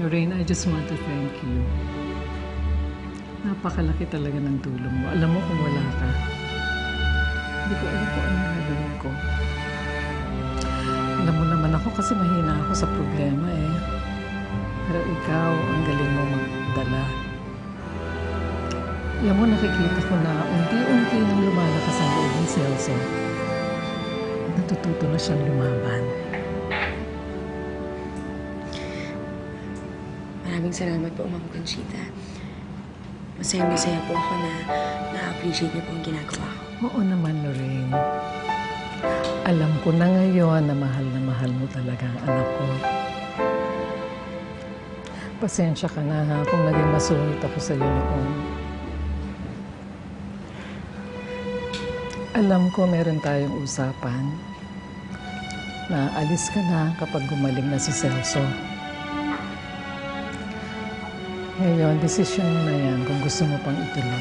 Lorraine, I just want to thank you. Napakalaki talaga ng tulong mo. Alam mo kung wala ka, hindi ko alam kung ano gagawin ko. Alam mo naman ako kasi mahina ako sa problema eh. Pero ikaw, ang galing mo magdala. Alam mo, nakikita ko na unti-unti nang lumalakas ang loob ni Celso. Natututo na siyang lumaban. Maraming salamat po, Ma'am Conchita. Masaya-masaya po ako na na-appreciate niyo po ang ginagawa ko. Oo naman, Lorraine. Alam ko na ngayon na mahal na mahal mo talaga ang anak ko. Pasensya ka na ha kung naging masungit ako sa iyo. Alam ko meron tayong usapan na alis ka na kapag gumaling na si Celso. Ngayon, desisyon mo na yan kung gusto mo pang ituloy.